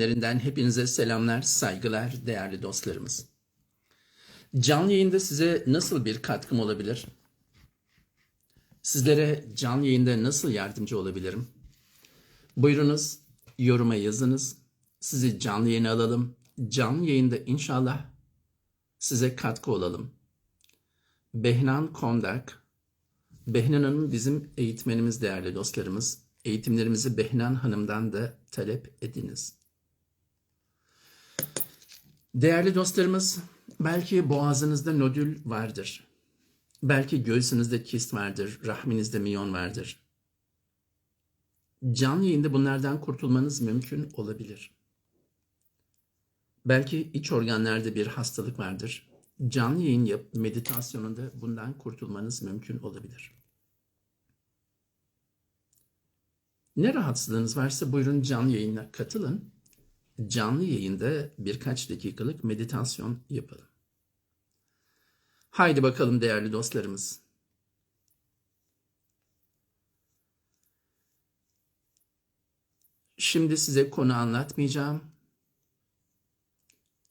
Nerinden hepinize selamlar, saygılar değerli dostlarımız. Canlı yayında size nasıl bir katkım olabilir? Sizlere canlı yayında nasıl yardımcı olabilirim? Buyurunuz, yoruma yazınız. Sizi canlı yayına alalım. Canlı yayında inşallah size katkı olalım. Behnan Kondak, Behnan Hanım bizim eğitmenimiz değerli dostlarımız. Eğitimlerimizi Behnan Hanım'dan da talep ediniz. Değerli dostlarımız, belki boğazınızda nodül vardır. Belki göğsünüzde kist vardır, rahminizde miyon vardır. Canlı yayında bunlardan kurtulmanız mümkün olabilir. Belki iç organlarda bir hastalık vardır. Canlı yayın yap, meditasyonunda bundan kurtulmanız mümkün olabilir. Ne rahatsızlığınız varsa buyurun canlı yayına katılın. Canlı yayında birkaç dakikalık meditasyon yapalım. Haydi bakalım değerli dostlarımız. Şimdi size konu anlatmayacağım.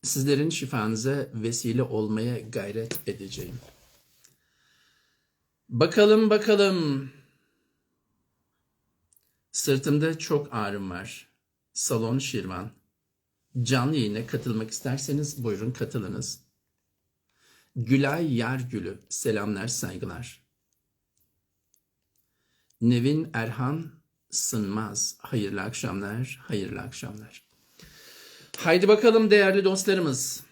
Sizlerin şifanıza vesile olmaya gayret edeceğim. Bakalım bakalım. Sırtımda çok ağrım var. Salon Şirvan. Canlı yayına katılmak isterseniz buyurun katılınız. Gülay Yargülü. Selamlar, saygılar. Nevin Erhan Sınmaz. Hayırlı akşamlar, hayırlı akşamlar. Haydi bakalım değerli dostlarımız.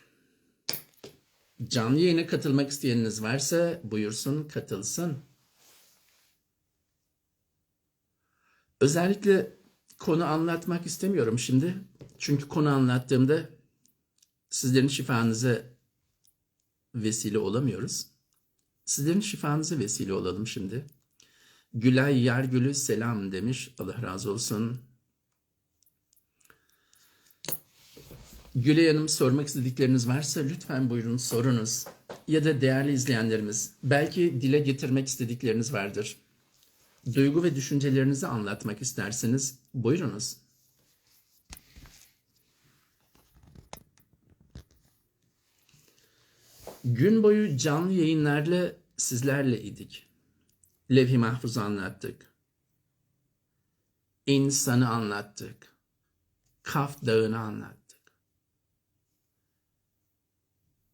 Canlı yayına katılmak isteyeniniz varsa buyursun katılsın. Özellikle konu anlatmak istemiyorum şimdi. Çünkü konu anlattığımda sizlerin şifanıza vesile olamıyoruz. Sizlerin şifanıza vesile olalım şimdi. Gülay Yargülü selam demiş. Allah razı olsun. Gülay Hanım sormak istedikleriniz varsa lütfen buyurun sorunuz. Ya da değerli izleyenlerimiz belki dile getirmek istedikleriniz vardır. Duygu ve düşüncelerinizi anlatmak isterseniz buyurunuz. Gün boyu canlı yayınlarla sizlerle idik. Levh-i Mahfuz'u anlattık. İnsanı anlattık. Kaf Dağı'nı anlattık.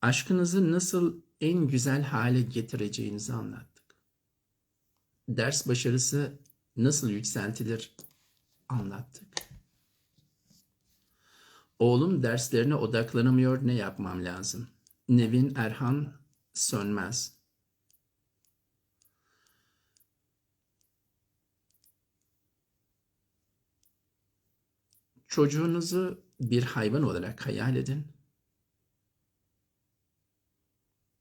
Aşkınızı nasıl en güzel hale getireceğinizi anlattık. Ders başarısı nasıl yükseltilir anlattık. Oğlum derslerine odaklanamıyor ne yapmam lazım? Nevin Erhan Sönmez. Çocuğunuzu bir hayvan olarak hayal edin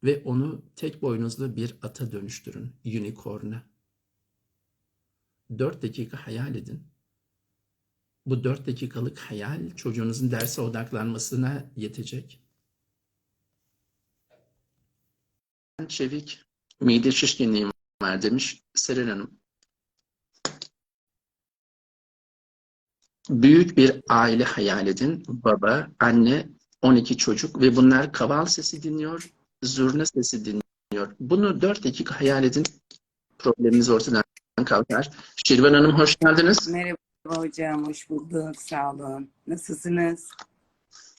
ve onu tek boynuzlu bir ata dönüştürün, unicorn'a. Dört dakika hayal edin. Bu dört dakikalık hayal çocuğunuzun derse odaklanmasına yetecek. Çevik, mide şişkinliğim var demiş Seren Hanım. Büyük bir aile hayal edin. Baba, anne, 12 çocuk ve bunlar kaval sesi dinliyor, zurna sesi dinliyor. Bunu 4 dakika hayal edin. Probleminiz ortadan kalkar. Şirvan Hanım hoş geldiniz. Merhaba hocam, hoş bulduk. Sağ olun. Nasılsınız?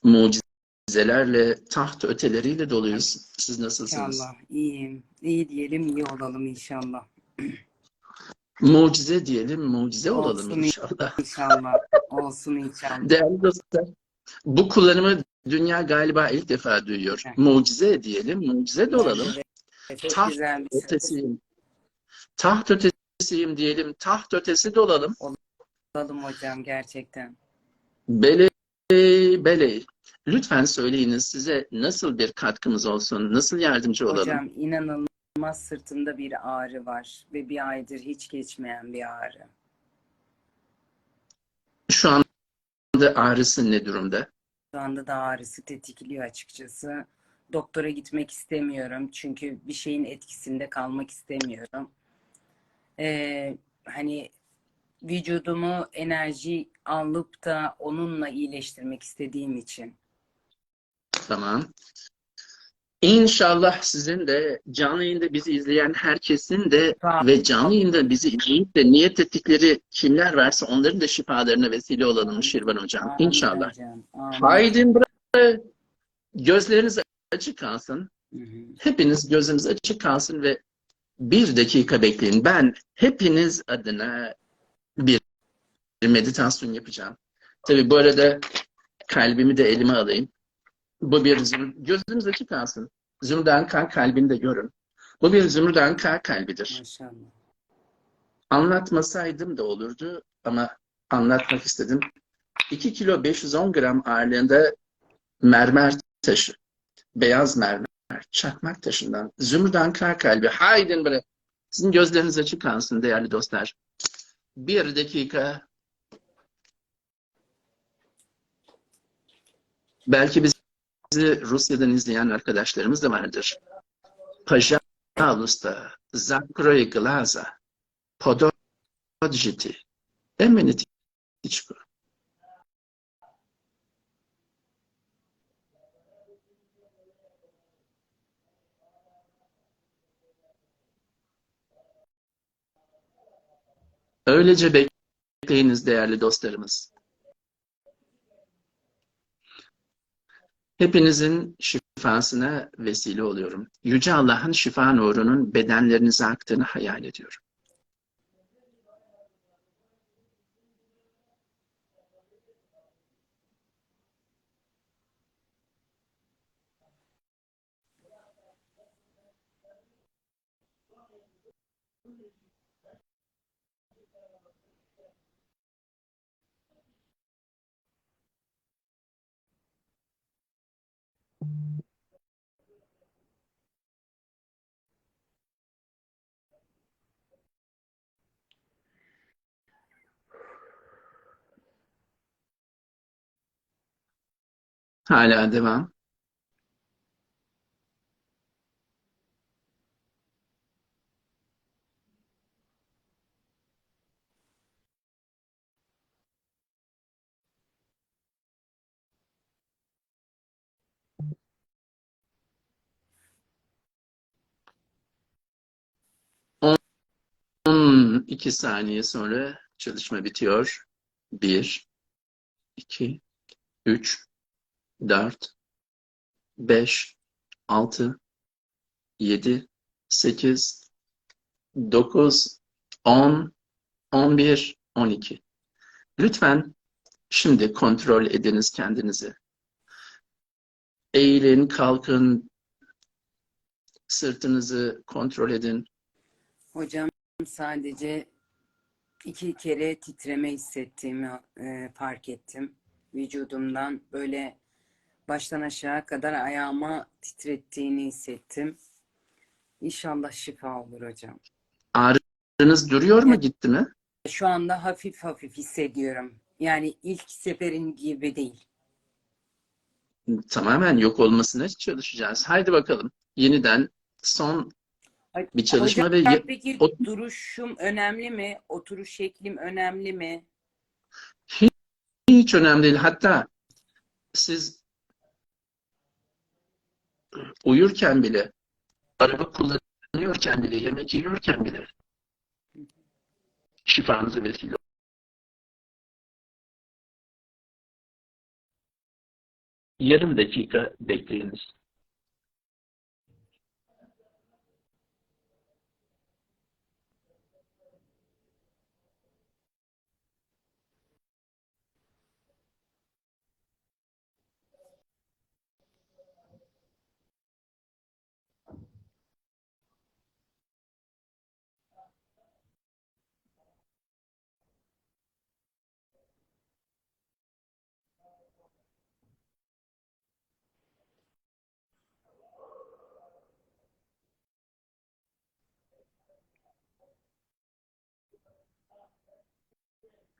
Mucizelerle, taht öteleriyle doluyuz. Siz nasılsınız? İnşallah. İyiyim. İyi diyelim, iyi olalım inşallah. Mucize diyelim, mucize olalım Olsun inşallah. İnşallah. Olsun inşallah. Değerli dostlar, bu kullanımı dünya galiba ilk defa duyuyor. Evet. Mucize diyelim, mucize de olalım. Evet, Taht ötesiyim. Taht ötesiyim diyelim, taht ötesi de olalım. Olalım hocam gerçekten. Beley, beley. Lütfen söyleyiniz size nasıl bir katkımız olsun, nasıl yardımcı olalım? Hocam inanılmaz sırtımda bir ağrı var ve bir aydır hiç geçmeyen bir ağrı. Şu anda ağrısı ne durumda? Şu anda da ağrısı tetikliyor açıkçası. Doktora gitmek istemiyorum çünkü bir şeyin etkisinde kalmak istemiyorum. Ee, hani vücudumu enerji alıp da onunla iyileştirmek istediğim için. Tamam. İnşallah sizin de canlı yayında bizi izleyen herkesin de Sağ ve canlı yayında bizi izleyip de niyet ettikleri kimler varsa onların da şifalarına vesile olalım Şirvan Hocam. Amin İnşallah. hocam, amin. Haydi buraya gözleriniz açık kalsın. Hı hı. Hepiniz gözünüz açık kalsın ve bir dakika bekleyin. Ben hepiniz adına bir meditasyon yapacağım. Tabii bu arada kalbimi de elime alayım. Bu bir zümrüt, gözünüz açık kalsın. Zümrüt Anka kalbini de görün. Bu bir Zümrüt Anka kalbidir. Maşallah. Anlatmasaydım da olurdu ama anlatmak istedim. 2 kilo 510 gram ağırlığında mermer taşı, beyaz mermer, çakmak taşından zümrüt kar kalbi. Haydin bre. Sizin gözleriniz açık kalsın değerli dostlar. Bir dakika. Belki bizi Rusya'dan izleyen arkadaşlarımız da vardır. Pajalus'ta, Zakroy Glaza, Pododjiti, Emenit İçko. Öylece bekleyiniz değerli dostlarımız. Hepinizin şifasına vesile oluyorum. Yüce Allah'ın şifa nurunun bedenlerinize aktığını hayal ediyorum. Hala devam. On iki saniye sonra çalışma bitiyor. Bir, iki, üç, dört, beş, altı, yedi, sekiz, dokuz, on, on bir, on iki. Lütfen şimdi kontrol ediniz kendinizi. Eğilin, kalkın, sırtınızı kontrol edin. Hocam sadece iki kere titreme hissettiğimi e, fark ettim. Vücudumdan böyle baştan aşağı kadar ayağıma titrettiğini hissettim. İnşallah şifa olur hocam. Ağrınız duruyor mu, gitti mi? Şu anda hafif hafif hissediyorum. Yani ilk seferin gibi değil. Tamamen yok olmasına çalışacağız. Haydi bakalım. Yeniden son bir çalışma Hocam ve peki o- duruşum önemli mi? Oturuş şeklim önemli mi? hiç önemli değil. Hatta siz uyurken bile, araba kullanıyorken bile, yemek yiyorken bile şifanıza vesile Yarım dakika bekleyiniz.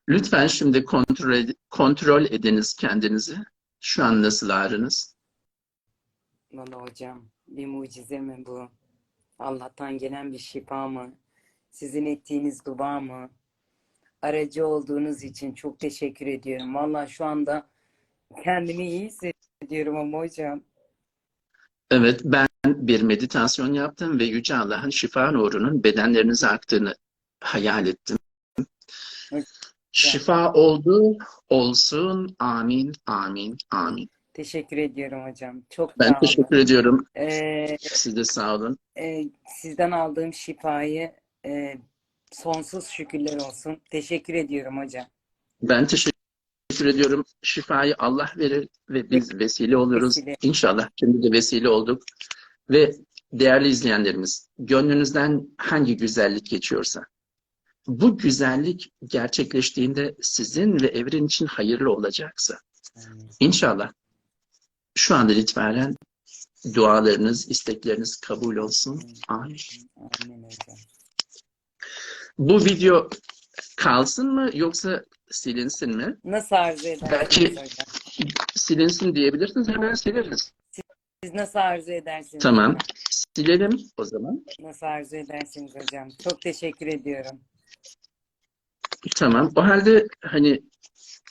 Lütfen şimdi kontrol, ed- kontrol ediniz kendinizi. Şu an nasıl ağrınız? Valla hocam bir mucize mi bu? Allah'tan gelen bir şifa mı? Sizin ettiğiniz dua mı? aracı olduğunuz için çok teşekkür ediyorum. Vallahi şu anda kendimi iyi hissediyorum ama hocam. Evet, ben bir meditasyon yaptım ve Yüce Allah'ın şifa nurunun bedenlerinize aktığını hayal ettim. Şifa oldu, olsun. Amin, amin, amin. Teşekkür ediyorum hocam. Çok Ben sağ olun. teşekkür ediyorum. Ee, Siz de sağ olun. e, sizden aldığım şifayı e, sonsuz şükürler olsun. Teşekkür ediyorum hocam. Ben teşekkür ediyorum. Şifayı Allah verir ve biz vesile oluyoruz. Vesile. İnşallah şimdi de vesile olduk. Ve değerli izleyenlerimiz, gönlünüzden hangi güzellik geçiyorsa, bu güzellik gerçekleştiğinde sizin ve evren için hayırlı olacaksa, inşallah şu andan itibaren dualarınız, istekleriniz kabul olsun. Amin. Bu video kalsın mı yoksa silinsin mi? Nasıl arzu edersiniz Belki- hocam? Silinsin diyebilirsiniz hemen sileriz. Siz nasıl arzu edersiniz Tamam. Silelim o zaman. Nasıl arzu edersiniz hocam? Çok teşekkür ediyorum. Tamam. O halde hani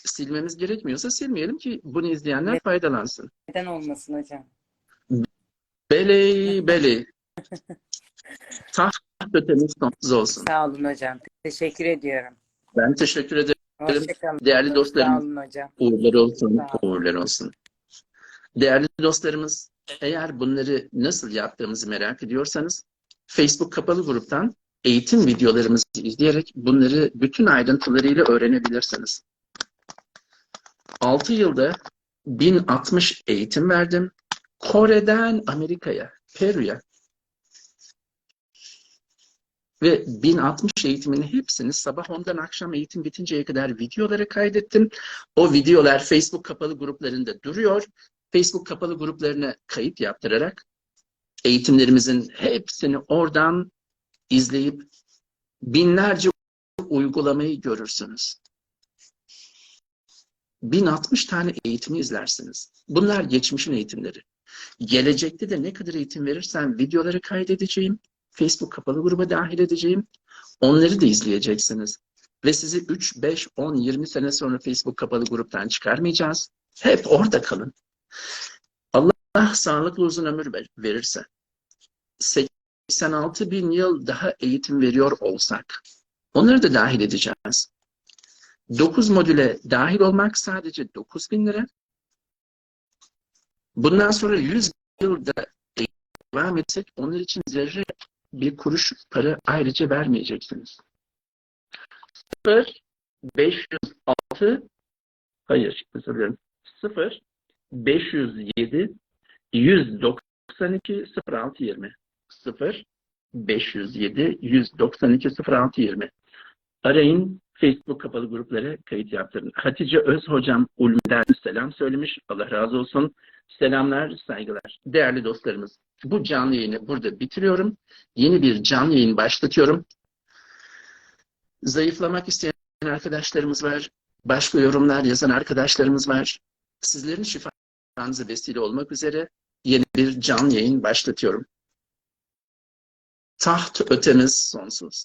silmemiz gerekmiyorsa silmeyelim ki bunu izleyenler Evet. faydalansın. Neden olmasın hocam? Beley beley. Taht ötemiz sonsuz olsun. Sağ olun hocam. Teşekkür ediyorum. Ben teşekkür ederim. Hoşçakalın. Değerli dostlarım, olun hocam. uğurlar olsun, Sağ olun. uğurlar olsun. Değerli dostlarımız, eğer bunları nasıl yaptığımızı merak ediyorsanız, Facebook kapalı gruptan eğitim videolarımızı izleyerek bunları bütün ayrıntılarıyla öğrenebilirsiniz. 6 yılda 1060 eğitim verdim. Kore'den Amerika'ya, Peru'ya. Ve 1060 eğitimin hepsini sabah 10'dan akşam eğitim bitinceye kadar videolara kaydettim. O videolar Facebook kapalı gruplarında duruyor. Facebook kapalı gruplarına kayıt yaptırarak eğitimlerimizin hepsini oradan izleyip binlerce uygulamayı görürsünüz. 1060 tane eğitimi izlersiniz. Bunlar geçmişin eğitimleri. Gelecekte de ne kadar eğitim verirsen videoları kaydedeceğim. Facebook kapalı gruba dahil edeceğim. Onları da izleyeceksiniz. Ve sizi 3, 5, 10, 20 sene sonra Facebook kapalı gruptan çıkarmayacağız. Hep orada kalın. Allah sağlıklı uzun ömür ver- verirse 86 bin yıl daha eğitim veriyor olsak onları da dahil edeceğiz. 9 modüle dahil olmak sadece 9 bin lira. Bundan sonra 100 yılda devam etsek onlar için zerre bir kuruş para ayrıca vermeyeceksiniz. 0 506 hayır özür dilerim. 0 507 192 06 20 0 507 192 06 20 Arayın Facebook kapalı gruplara kayıt yaptırın. Hatice Öz hocam Ulm'den selam söylemiş. Allah razı olsun. Selamlar, saygılar. Değerli dostlarımız, bu canlı yayını burada bitiriyorum. Yeni bir canlı yayın başlatıyorum. Zayıflamak isteyen arkadaşlarımız var. Başka yorumlar yazan arkadaşlarımız var. Sizlerin şifanıza vesile olmak üzere yeni bir canlı yayın başlatıyorum. Taht ötemiz sonsuz.